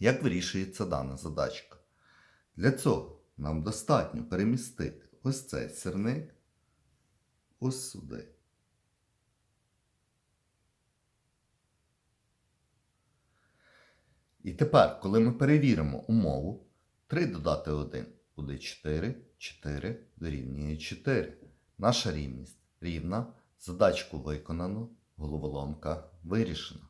Як вирішується дана задачка? Для цього нам достатньо перемістити ось цей сирник ось сюди. І тепер, коли ми перевіримо умову, 3 додати 1 буде 4, 4 дорівнює 4. Наша рівність рівна, задачку виконано, головоломка вирішена.